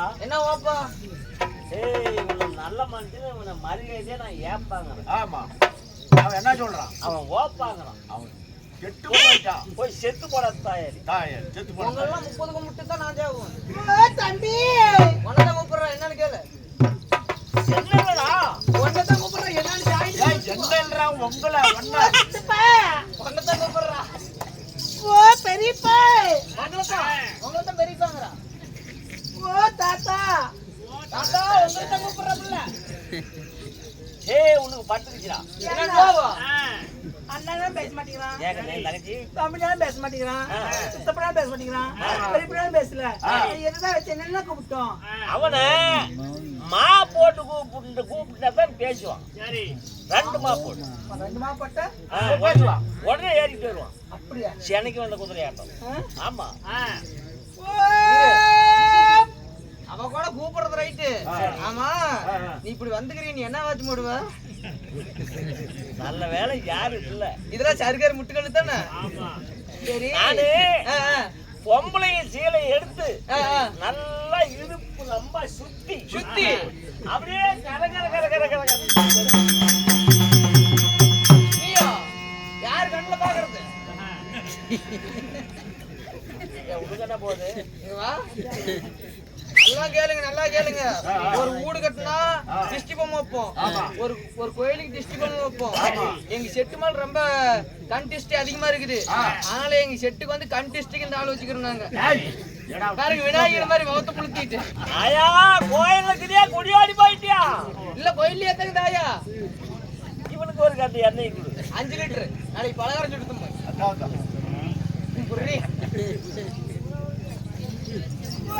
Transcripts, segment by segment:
ஓப்பா என்ன ஓப்பா ஏய் இவனை நல்ல மனுஷன் இவனை மரியாதையே நான் ஏப்பாங்கிறேன் ஆமா. அவன் என்ன சொல்றான்? அவன் ஓப்பாங்கிறான் அவன் கெட்டு போயிட்டான். போய் செத்து போட தாயாரி. தாயர் செத்து போன உங்களெல்லாம் முப்பது கும்பிட்டு தான் நான் ஜாகும் தம்பி. உன்னதான் கூப்பிடுறேன் என்னன்னு கேளு. என்னடா உன்னதான் கூப்பிடுறேன் என்னன்னு ஜாயின் ஏய், என்னன்றா உங்களை ஒன்னா சித்தப்பா. உன்னதான் கூப்பிடுறா ஓ பெரியப்பா உங்கள்தான் பெரியப்பாங்கிறா ஓ தாத்தா தாத்தா உங்கள்தான் கூப்பிடுறாப்புல ஏய் உனக்கு பட்டுக்குச்சுடா என்னன்னு அண்ணனும் பேச மாட்டேங்கிறான். தம்பினாலும் பேச மாட்டேங்கிறான். சித்தப்பனாலும் பேச மாட்டேங்கிறான். பெரியப்பனாலும் பேசல. எதுதான் வச்சு என்ன கூப்பிட்டோம்? அவனை மா போட்டு கூப்பிட்டு கூப்பிட்டப்ப பேசுவான். ரெண்டு மா போட்டு. ரெண்டு மாப்பட்ட ஆ, உடனே- உடனே ஏறிட்டு வருவான். அப்படியா? சென்னைக்கு வந்த குதிரை ஆட்டம்? ஆமா. அவ கூட கூப்பிடுறது ரைட்டு ஆமா. நீ இப்படி வந்துக்கிறீ நீ என்ன வாட்சி போடுவ? நல்ல வேலை யாரும் இல்ல. இதெல்லாம் சர்க்கார் முட்டுக்கல்லு தானே? சரி. நானு பொம்பளைய சீலை எடுத்து. நல்லா இடுப்பு ரொம்ப சுத்தி. சுத்தி. அப்படியே கர கர கர கர கர நீயா யார் கண்ணுல பாக்குறது? என்ன போகுது? வா. கேளுங்க. ஒரு வீடு கட்டினா டிஸ்டி பொம்மை வைப்போம். ஒரு ஒரு கோயிலுக்கு டிஸ்டி பொம்மை வைப்போம். எங்க செட்டு மேல ரொம்ப கண் டிஸ்டி அதிகமா இருக்குது. அதனால எங்க செட்டுக்கு வந்து கண் இந்த ஆள் வச்சுக்கிறோம் நாங்க. பாருங்க விநாயகர் மாதிரி முகத்தை புளுத்திட்டு. ஆயா கோயிலுக்குதே குடியாடி போயிட்டியா? இல்ல கோயிலே எத்தங்க தாயா? இவனுக்கு ஒரு கட்டு எண்ணெய் அஞ்சு லிட்டரு. நாளைக்கு பலகாரம் சுட்டு அதான்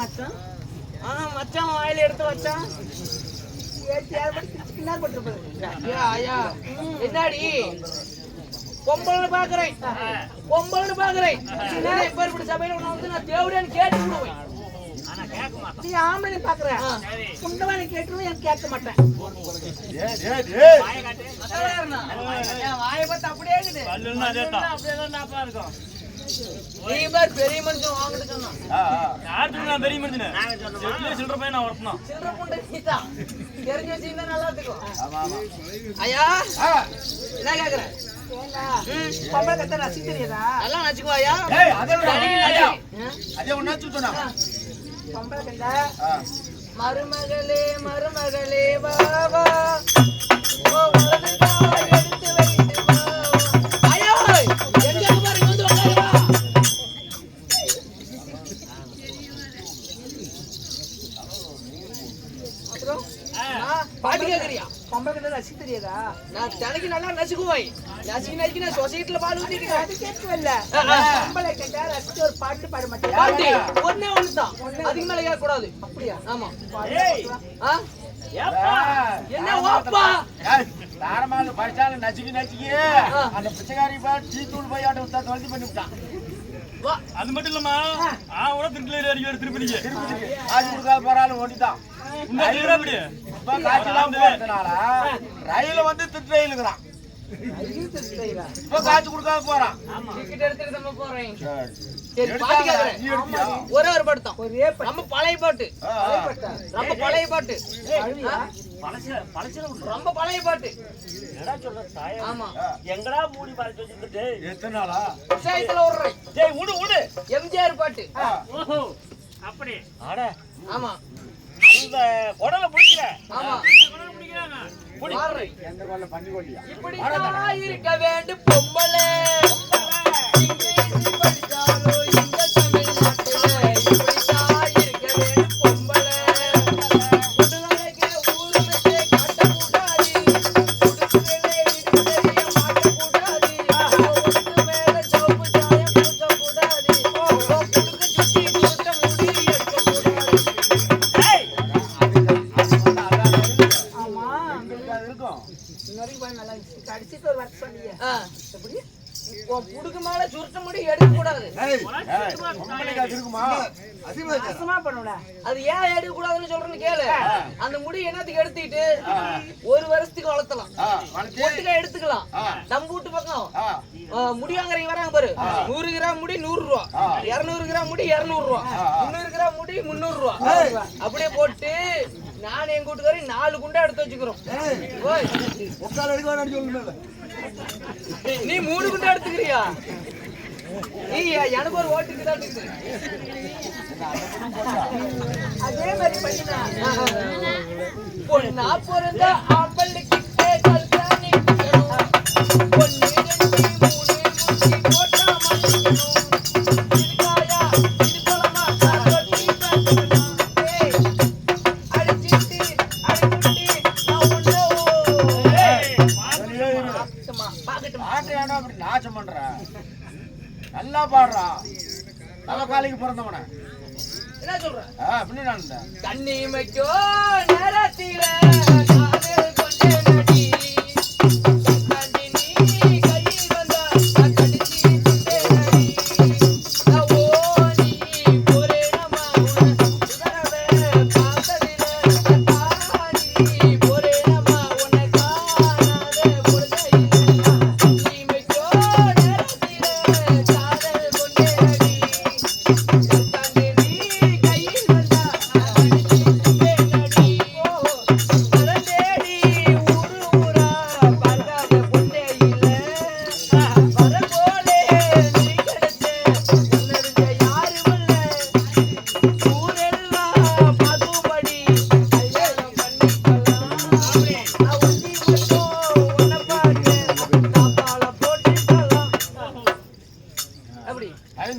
மச்சான்? ஆ மச்சான் வாயில எடுத்து வச்சான் என்னடி? பொம்பளைன்னு பாக்குறேன். பொம்பளைன்னு பாக்குறேன். இப்ப சபையில உன்னை வந்து நான் தேவடியான்னு கேட்டு விடுவேன். ஆனா கேட்க மாட்டான் நீ ஆம்பளை பாக்குற கேட்டுருவோம் எனக்கு கேட்க மாட்டேன். வாயை காட்டு மத்தவளாருண்ணா, என் வாயை பார்த்து அப்படியே இருக்குது. அப்படியே தான் நாப்பா இருக்கும். நீ பார் பெரிய மனுஷன் வாங்கிட்டு சொன்னான். நாங்க சொன்னோமா? புண்டை நீதான் தெரிஞ்சு வச்சிருந்தா நல்லா இருக்கும் ஆமா ஆமா. ஐயா? ஆ, என்ன கேக்குறேன் பொம்பளை கத்த ரசி தெரியாதா? நல்லா வச்சுக்குவாயா ஏய், அதை. பொம்பளை கண்டா ஆ, மருமகளே மருமகளே வா வா. பாட்டு கேக்குறியா? பொம்பளை ரசி தெரியாதா? நான் தினைக்கு நல்லா நசுக்குவேன். நசுக்கி நசுக்கி நான் சொசைட்டில பால் ஊத்திட்டு அது கேட்கவில்ல. பொம்பளை கண்டா ரசிச்சு ஒரு பாட்டு பாட மாட்டேன் பாட்டி ஒண்ணே அதுக்கு மேல கேட்க கூடாது அப்படியா? ஆமா. ஏய். ஆ? ஏப்பா. என்ன ஓப்பா? ஏய், தாரமால படிச்சாலும் நசுக்கி நசுக்கி அந்த பிச்சைக்காரி டீ தூள் போய் ஆட்ட விட்டா தொலைஞ்சு பண்ணி விட்டான் அது மட்டும் இல்லம்மா. ஆ. உட திருப்பில வரைக்கும் திருப்பதிக்கு. திருப்பதிக்கு காசு கொடுக்காத போறாலும் ஓட்டிட்டான். இந்த ரயில் போறதுனால வந்து திட்டு ரயிலுங்கிறான் இப்ப காசு கொடுக்காம போறான். டிக்கெட் எடுத்துட்டு நம்ம போறேன். சரி எடுத்தாங்க, பாட்டு கேக்குறேன் நீ எடுத்தியா? ஒரே ஒரு பாட்டு தான். ஒரே பாட்டு. ரொம்ப பழைய பாட்டு. ரொம்ப பழைய பாட்டு. ரொம்ப பழைய பாட்டு. என்னடா சொல்ற தாயா ஆமா. எங்கடா மூடி மறைச்சு வச்சுக்கிட்டு எத்தனை நாளா? விவசாயத்துல விடுறேன் எம்ஜிஆர் பாட்டு. ஓஹோ அப்படி ஆமா. அந்த குடலை பிடிக்கிற. ஆமா. புடி. பாடுறேன் எந்த கொள்ள பண்ணி கொள்ளியா இப்படித்தான் இருக்க வேண்டும் பொம்பளை. ஒட்டுக்கா எடுத்துக்கலாம். நம்ம வீட்டு பக்கம். ஆ, ஆ, முடி வாங்குறீங்க வராங்க பாரு. நூறு கிராம் முடி நூறு ரூபா இருநூறு கிராம் முடி இருநூறு ரூபா முந்நூறு கிராம் முடி முந்நூறு ரூபா அப்படியே போட்டு நான் எங்க வீட்டுக்காரி நாலு குண்டா எடுத்து வச்சுக்கிறோம். நீ மூணு குண்டா எடுத்துக்கிறியா? எனக்கு ஒரு ஓட்டுக்கு தான் இருக்கு அதே மாதிரி பண்ணிடலாம் பொண்ணா பிறந்த என்ன சொல்ற அப்படின்னு நான் இருந்தேன். கண்ணி வைக்கோ நேரத்தில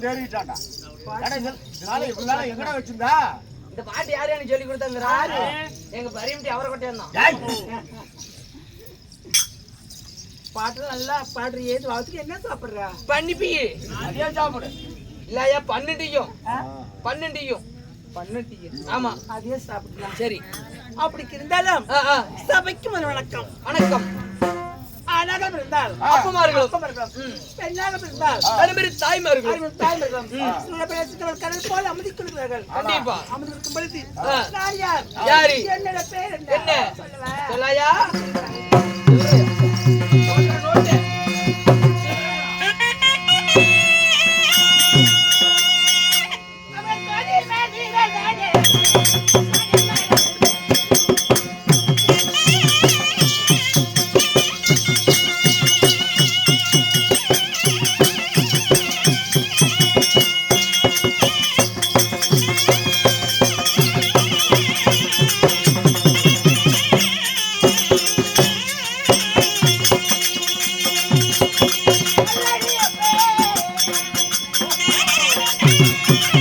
அவன் தேடிட்டான்டா எங்கடா வச்சிருந்தா? இந்த பாட்டு யாரு எனக்கு சொல்லி கொடுத்தாங்க எங்க பரியம்டி அவரை ஏய், பாட்டு நல்லா பாடுற ஏது வாழ்த்துக்கு என்ன சாப்பிடுறா? பண்ணிப்பி அதே சாப்பிடு. இல்லையா பன்னெண்டையும். பன்னெண்டையும். பண்ணட்டியே ஆமா. அதே சாப்பிடலாம். சரி. அப்படி இருந்தாலும். சபைக்கு வணக்கம். வணக்கம். ஆணாக இருந்தால். அப்பமார்களும். பெண்ணாக இருந்தால். அதே மாதிரி தாய்மார்களும் தாய்மர்களும் சில பேர் கடல் போல அமதி கொடுக்கிறார்கள் கண்டிப்பா. அமதி இருக்கும் பொழுது ஆ. நான் யார்? யாரு? என்னோட பேர் என்ன? என்ன? சொல்லவா? சொல்லாயா?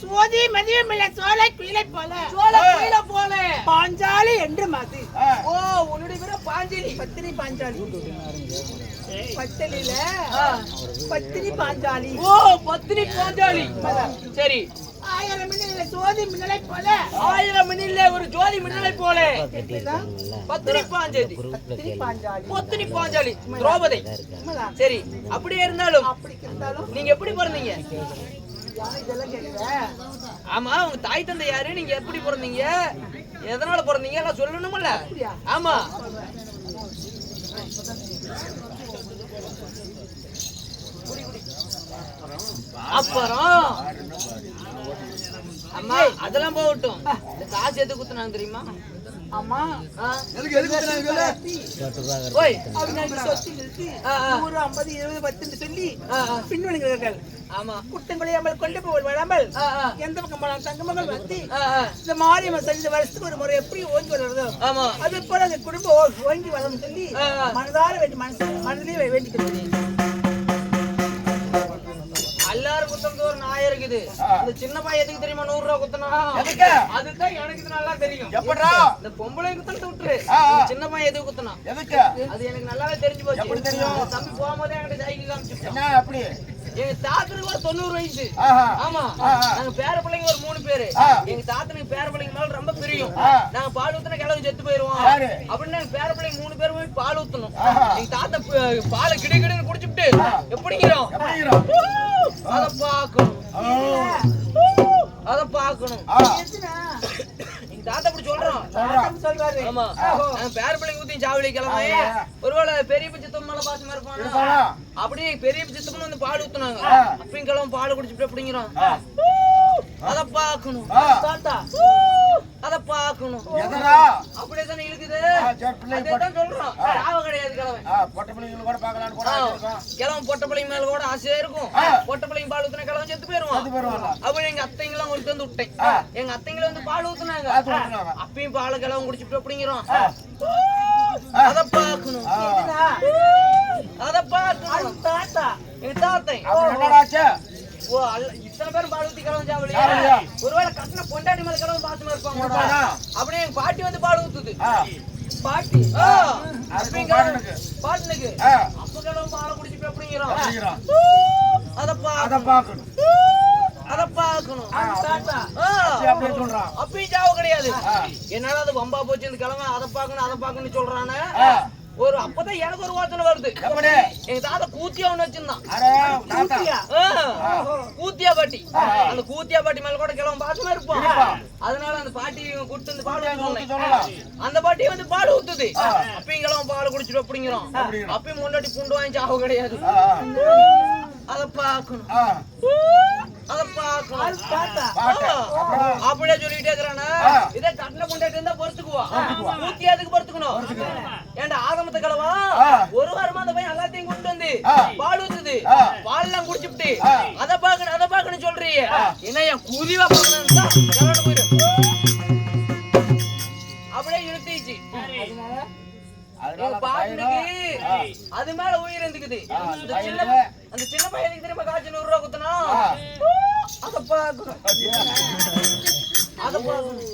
சோதி மதியம் இல்ல சோலை குயிலை போல. சோழ குயில போல பாஞ்சாலி என்று மது. ஓ உன்னுடைய பேர பாஞ்சிலி. பத்தினி பாஞ்சாலி. பத்தலில? ஆ. பத்தினி பாஞ்சாலி. ஓ பத்தினி பாஞ்சாலி. சரி. ஆயிரம் மின்னல சோதி மின்னலை போல. ஆயிரம் மின்னிலே ஒரு ஜோதி மின்னலை போல. பத்தினி பாஞ்சாலி. பத்தினி பாஞ்சாலி. பத்தினி பாஞ்சாலி. திரௌபதி. சரி அப்படியே இருந்தாலும் அப்படி இருந்தாலும் நீங்க எப்படி பிறந்தீங்க? ஆமா உங்க தாய் தந்தை யாரு? நீங்க எப்படி பிறந்தீங்க? எதனால பிறந்தீங்க? எல்லாம் சொல்லணும்ல. ஆமா. அப்புறம்? அம்மா அதெல்லாம் போகட்டும். காசு எது குத்துனாங்க தெரியுமா? ஆ? எதுக்கு எதுக்கு சொன்னாங்க சொல்லு? ஓய் அவங்க சொத்து நிறுத்தி ஆ, ஆ. நூறு ஐம்பது இருபது பத்துன்னு சொல்லி ஆ, ஆ. பின்வணிகிறார்கள் ஆமா குட்டம் கொள்ளையாமல் கொண்டு போய் வராமல். எந்த பக்கம் போனாலும் தங்கமகள் வந்து. இந்த மாரியம்மன் சந்தி வருஷத்துக்கு ஒரு முறை எப்படி ஓங்கி வளருதோ ஆமா அது போல அந்த குடும்பம் ஓங்கி வளரும் சொல்லி. மனதார வேண்டி மனசு மனதிலே வேண்டிக்கிறது குத்துறது ஒரு நாயம் இருக்குது இந்த சின்ன எதுக்கு தெரியுமா நூறு ரூபா குத்தனா எதுக்கு? அதுதான் எனக்கு நல்லா தெரியும்? இந்த பொம்பளை குத்துறது விட்டுரு சின்ன பையன் எதுக்கு குத்தனா எதுக்கு? அது எனக்கு நல்லாவே தெரிஞ்சு போச்சு எப்படி தெரியும்? அந்த தம்பி போகும்போதே என்கிட்ட சைக்கிள் காமிச்சு என்ன அப்படி? எங்க தாத்தனுக்கு ஒரு தொண்ணூறு வயசு. ஆமா. நாங்க பேர பிள்ளைங்க ஒரு மூணு பேரு. எங்க தாத்தனுக்கு பேர பிள்ளைங்க மேல ரொம்ப பிரியம். நாங்க பால் ஊத்துன கிழவு செத்து போயிருவோம் யாரு? அப்படின்னு நாங்க பேர பிள்ளைங்க மூணு பேரும் போய் பால் ஊத்தணும். எங்க தாத்தா பாலை கிடு கிடுன்னு குடிச்சுட்டு எப்படிங்கிறோம்? அத பாக்கணும். அத பாக்கணும் ஆ. எங்க தாத்தா அப்படி சொல்றோம் தாத்தம் சொல்றாரு ஆமா. பேர பிள்ளைங்க ஊத்தி சாவடி கிளம்பி ஒருவேளை பெரிய பிச்சு தும்மல பாசமா இருப்பானா? இருப்பானா? அப்படியே பெரிய பிச்சு தும்மல வந்து பால் ஊத்துனாங்க. அப்பயும் கிளம்ப பால் குடிச்சுட்டு அப்படிங்கிறோம். அத பாக்கணும். தாத்தா. அத பாக்கணும்? அப்படியே தானே பிள்ளைங்க தான் சொல்றோம் சாவ கிடையாது கிழமை ஆ, பொட்டை பிள்ளைங்களை கூட இருக்கும். கிழமை பொட்டை பிள்ளைங்க மேல கூட ஆசையா இருக்கும். பொட்டை பிள்ளைங்க பால் ஊத்துன அது வருவாங்க. அப்ப எங்க அத்தைங்கெல்லாம் கொண்டு வந்து விட்டேன். எங்க அத்தைங்களை வந்து பால் ஊத்துனாங்க. அப்பயும் பால் கிழமை குடிச்சிட்டு அப்படிங்கிறோம். அத பாக்கணும்? அத பாக்கணும் தாத்தா. எங்க தாத்தை. அப்புறம்? ஓ அல்ல இத்தனை பேரும் பால் ஊத்தி சாவலியா? சாவலியா ஒருவேளை கட்டின பொண்டாட்டி மேல கிழமை பாசமா இருப்பாங்க? அப்படியே எங்க பாட்டி வந்து பால் ஊத்துது. பாட்டி பாட்டனுக்கு. அப்ப கிழமை பாலை குடிச்சிட்டு அப்படிங்கிறோம். அதை பாக்கணும் அப்படியே சொல்றான். அப்பயும் சாவு கிடையாது. என்னால அது வம்பா போச்சு இந்த கிழமை அதை பார்க்கணும் அதை பார்க்கணும்னு சொல்றானே. ஒரு அப்பதான் எனக்கு ஒரு யோசனை வருது? எங்க தாத்தா கூத்தியா ஒண்ணு வச்சிருந்தான். கூத்தியா? பாட்டி. அந்த கூத்தியா பாட்டி மேல கூட கிளம்ப பாசமா இருப்போம் அதனால அந்த பாட்டி கூட்டு வந்து பால். அந்த பாட்டி வந்து பால் ஊத்துது. அப்பயும் கிளம்ப பால் குடிச்சிட்டு அப்படிங்கிறோம். அப்பயும் முன்னாடி பூண்டு வாங்கி சாவு கிடையாது. அத பாக்கணும் அப்படியே சொல்லிட்டே இருக்கிறானா. இதே கட்டின பொண்டாட்டி இருந்தா பொறுத்துக்குவா. ஊத்தி எதுக்கு பொறுத்துக்கணும்? ஏன்டா ஆகமத்த கலவா. ஒரு வாரமா அந்த பையன் எல்லாத்தையும் கொண்டு வந்து. பால் ஊத்துது. பால் எல்லாம் குடிச்சுட்டு. அத பாக்கணும் அத பாக்கணும் சொல்றீங்க என்ன என் குதிவா பாக்கணும் அப்படியே இழுத்துச்சு. அது மேல உயிர் இருந்துக்குது. அந்த சின்ன பையனுக்கு- திரும்ப காய்ச்சி நூறு ரூபா குத்தனா. அத பார்க்கணும் அத பார்க்கணும்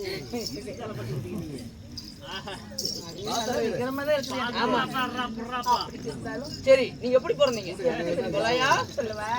சரி நீங்க எப்படி பிறந்தீங்க? சொல்லுவா